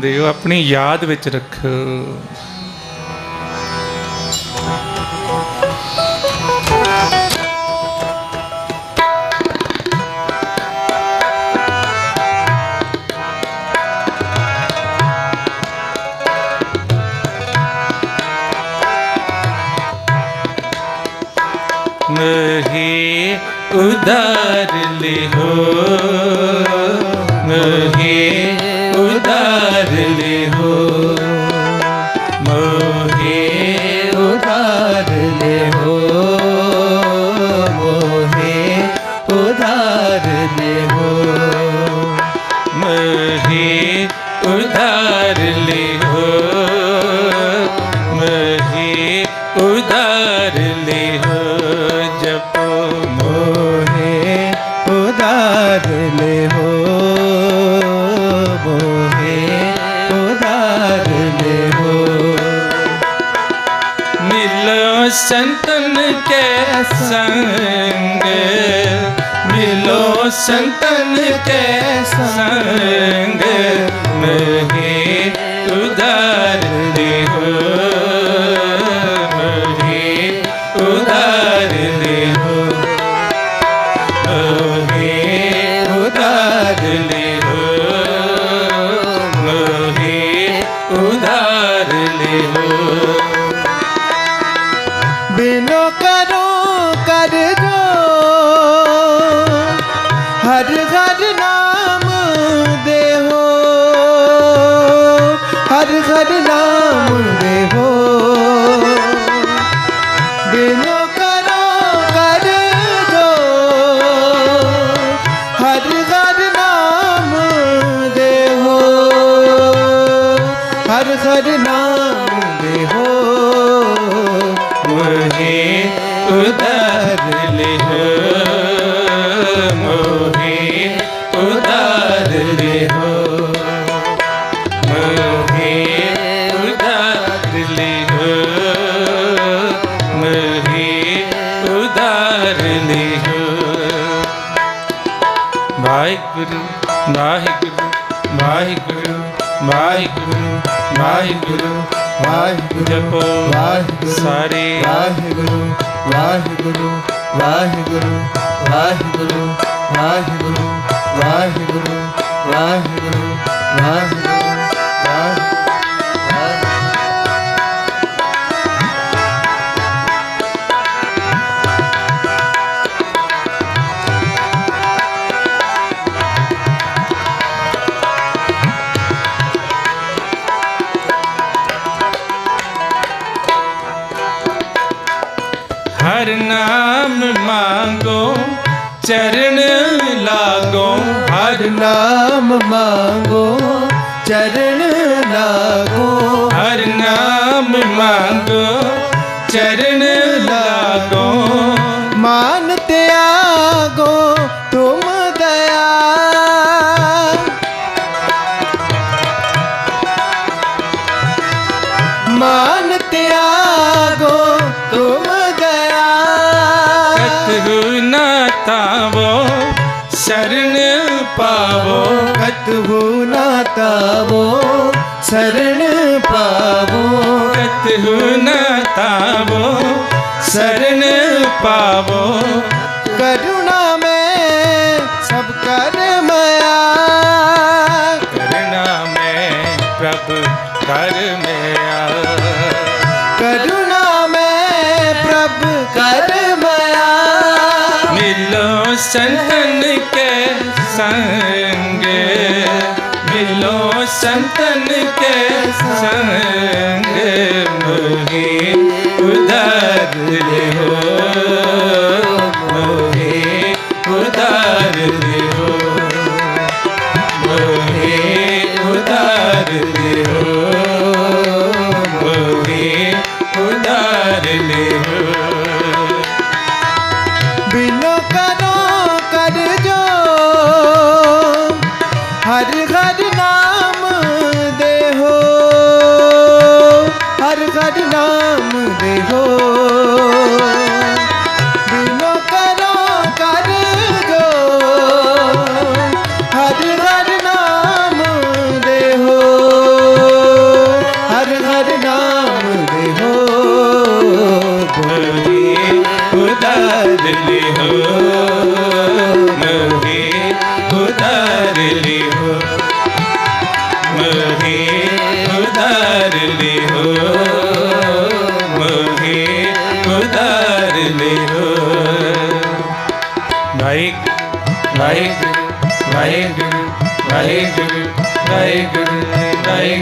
ਦਿਓ ਆਪਣੀ ਯਾਦ ਵਿੱਚ ਰੱਖ। ਨਹੀਂ ਉਧਾਰ ਲਿਓ ਨਹੀਂ darling. के संग मिलो संतन के संग मही ਵਾਹਿਗੁਰੂ ਵਾਹਿਗੁਰੂ ਵਾਹਿਗੁਰੂ ਵਾਹਿਗੁਰੂ ਵਾਹਿਗੁਰੂ ਵਾਹਿਗੁਰੂ ਜਪੋ ਵਾਹਿਗੁਰੂ ਸਾਰੇ ਵਾਹਿਗੁਰੂ ਵਾਹਿਗੁਰੂ ਵਾਹਿਗੁਰੂ ਵਾਹਿਗੁਰੂ ਵਾਹਿਗੁਰੂ ਵਾਹਿਗੁਰੂ ਵਾਹਿਗੁਰੂ ਵਾਹਿਗੁਰੂ ਨਾਮ ਮੰਗੋ ਚਰਨ ਲਾਗੋ। ਹਰ ਨਾਮ ਮੰਗੋ ਚਰਨ तावो शरण पावो कतहु न तावो शरण पावो करुणा में सब कर मया करुणा में प्रभु कर मया करुणा में प्रभु कर मया मिलो संतन के संग ਸੰਤਨ ਕੇ ਸੰਗ ਮੋਹੇ ਉਧਾਰ ਲਿਓ। ਮੋਹੇ ਉਧਾਰ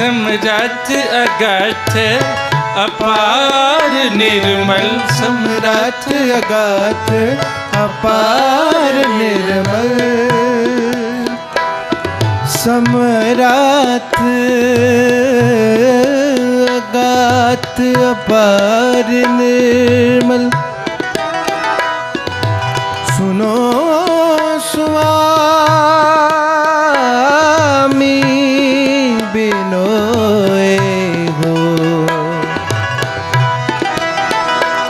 ਸਮਰੱਥ ਅਗੱਠ ਅਪਾਰ ਨਿਰਮਲ ਸਮਰੱਥ ਅਗਾਤ ਅਪਾਰ ਨਿਰਮਲ ਸਮਰੱਥ ਅਗਾਤ ਅਪਾਰ ਨਿਰਮਲ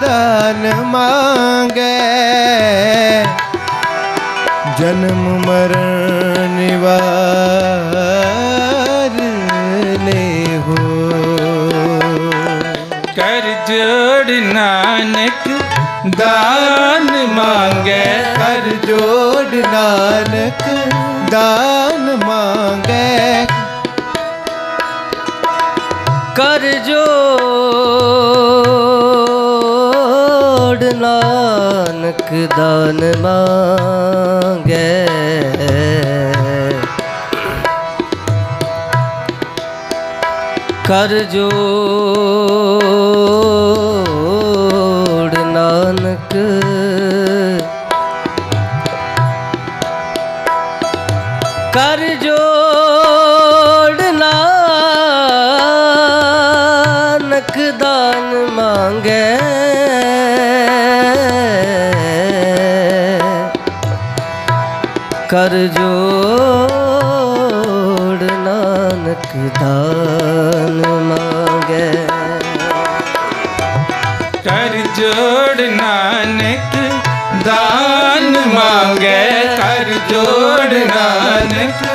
ਦਾਨ ਮੰਗੇ। ਜਨਮ ਮਰਨ ਨਿਵਾਰ ਲੈ ਹੋ। ਕਰ ਜੋੜ ਨਾਨਕ ਦਾਨ ਮੰਗੈ। ਕਰ ਜੋੜ ਨਾਨਕ ਦਾਨ ਮੰਗੇ। ਕਰ ਨਾਨਕ ਦਾਨ ਮੰਗੈ। ਕਰ ਜੋ ਕਰ ਜੋੜ ਨਾਨਕ ਦਾਨ ਮੰਗੈ। ਕਰ ਜੋੜ ਨਾਨਕ ਦਾਨ ਮੰਗੈ। ਕਰ ਜੋੜ ਨਾਨਕ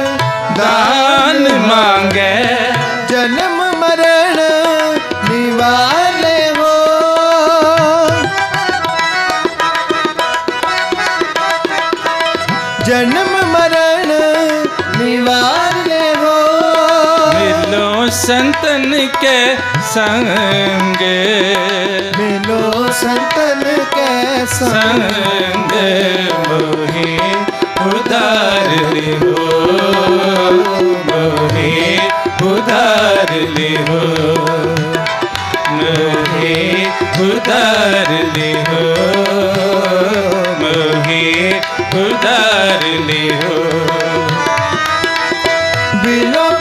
ਦਾਨ ਮੰਗੈ। ਮਿਲੋ ਸੰਤਨ ਕੇ ਸੰਗ। ਮਿਲੋ ਸੰਤਨ ਕੈ ਸੰਗ। ਸੰਗ ਮੋਹੇ ਉਦਾਰ ਲਿਓ। ਮੋਹੇ ਉਦਾਰ ਲਿਓ। ਮੋਹੇ ਉਦਾਰ ਲਿਓ। ਮੋਹੇ ਉਦਾਰ ਲਿਓ। ਬਿਨੋ ਕਰੋ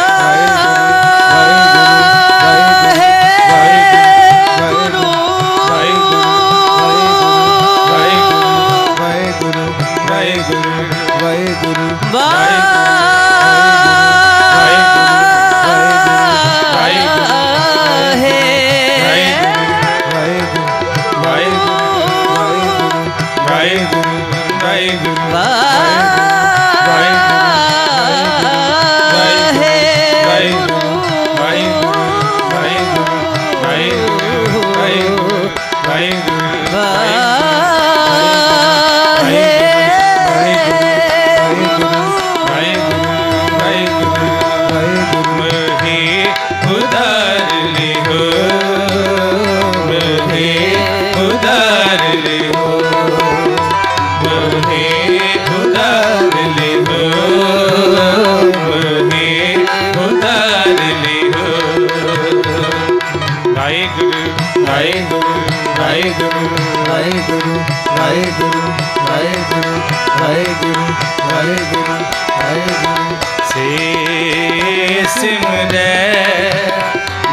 ਵਾਹਿਗੁਰੂ ਵਾਹਿਗੁਰੂ ਵਾਹਿਗੁਰੂ ਵਾਹਿਗੁਰੂ ਵਾਹਿਗੁਰੂ। ਸੇ ਸਿਮਰੈ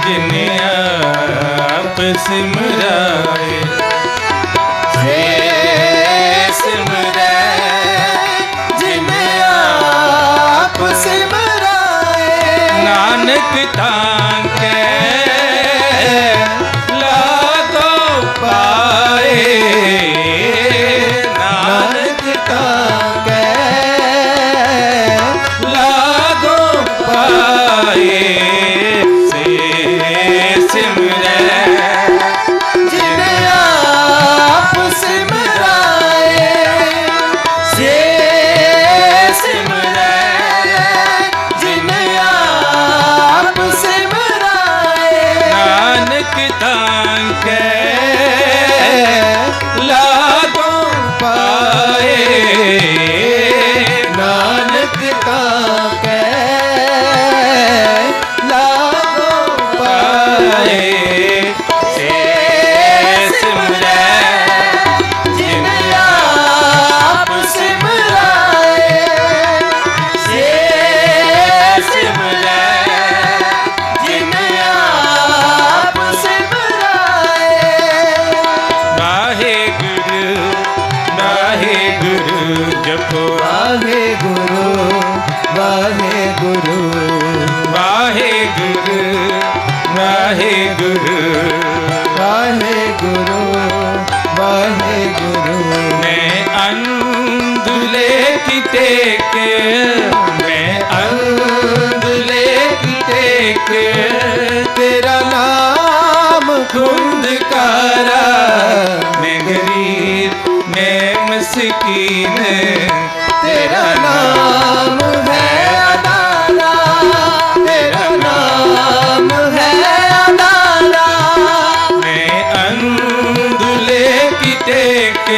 ਜਿਨ ਆਪ ਸਿਮਰਾਏ। ਸੇ ਸਿਮਰੈ ਜਿਨ ਆਪ ਸਿਮਰਾਏ। ਨਾਨਕ ਤਾਂ खुंद कारा मैं गरीब मैं मस्कीन तेरा नाम है अदारा तेरा नाम है अदारा मैं अंधुले की टेक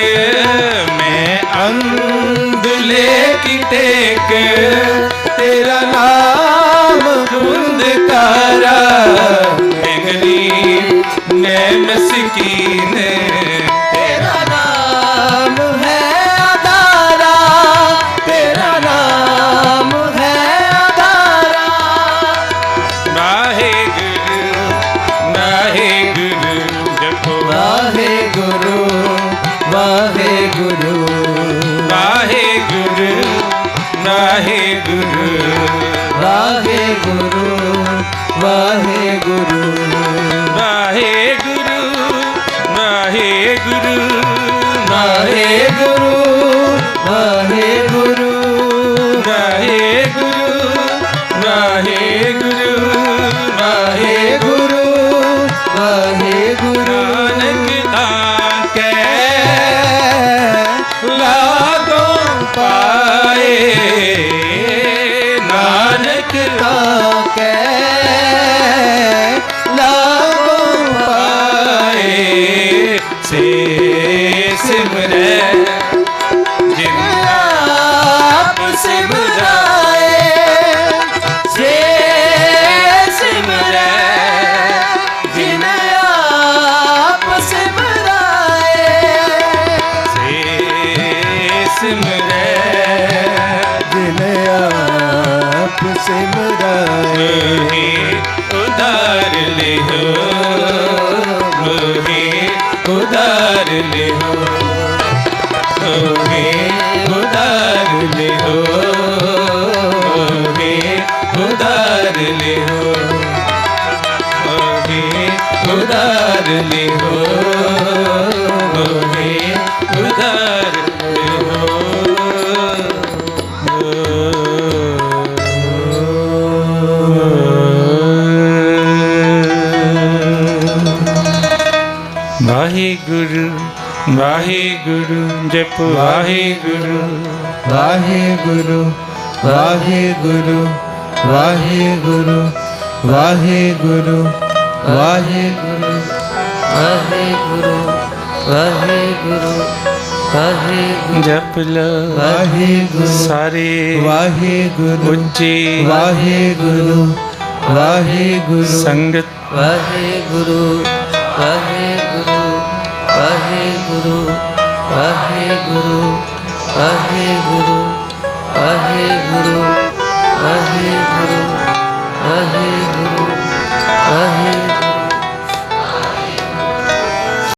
मैं अंधुले की टेक ਨਮਕੀਨ ਤੇਰਾ ਨਾਮ ਹੈ ਆਧਾਰਾ ਤੇਰਾ ਨਾਮ ਹੈ ਆਧਾਰਾ ਵਾਹਿਗੁਰੂ ਵਾਹਿਗੁਰੂ ਜਪੋ Waheguru Waheguru Waheguru Waheguru Waheguru Waheguru. Hare Guru. same as ਉਧਾਰ ਲਿਹੋ ਮੋਹੀ ਉਧਾਰ ਲਿਹੋ ਮੋਹੀ ਉਧਾਰ ਵਾਹਿਗੁਰੂ ਵਾਹਿਗੁਰੂ ਜਪ ਵਾਹਿਗੁਰੂ। ਵਾਹਿਗੁਰੂ ਵਾਹਿਗੁਰੂ। ਵਾਹਿਗੁਰੂ ਵਾਹਿਗੁਰੂ ਵਾਹਿਗੁਰੂ। ਵਾਹਿਗੁਰੂ ਵਾਹਿਗੁਰੂ ਵਾਹਿਗੁਰੂ। ਜਪ ਲੋ ਵਾਹਿਗੁਰੂ ਸਾਰੇ ਵਾਹਿਗੁਰੂ ਉੱਚੀ ਵਾਹਿਗੁਰੂ ਵਾਹਿਗੁਰੂ। ਸੰਗਤ। ਵਾਹਿਗੁਰੂ ਵਾਹਿਗੁਰੂ ਵਾਹਿਗੁਰੂ ਵਾਹਿਗੁਰੂ ਵਾਹਿਗੁਰੂ ਵਾਹਿਗੁਰੂ। ਵਾਹਿਗੁਰੂ ਵਾਹਿਗੁਰੂ ਵਾਹਿਗੁਰੂ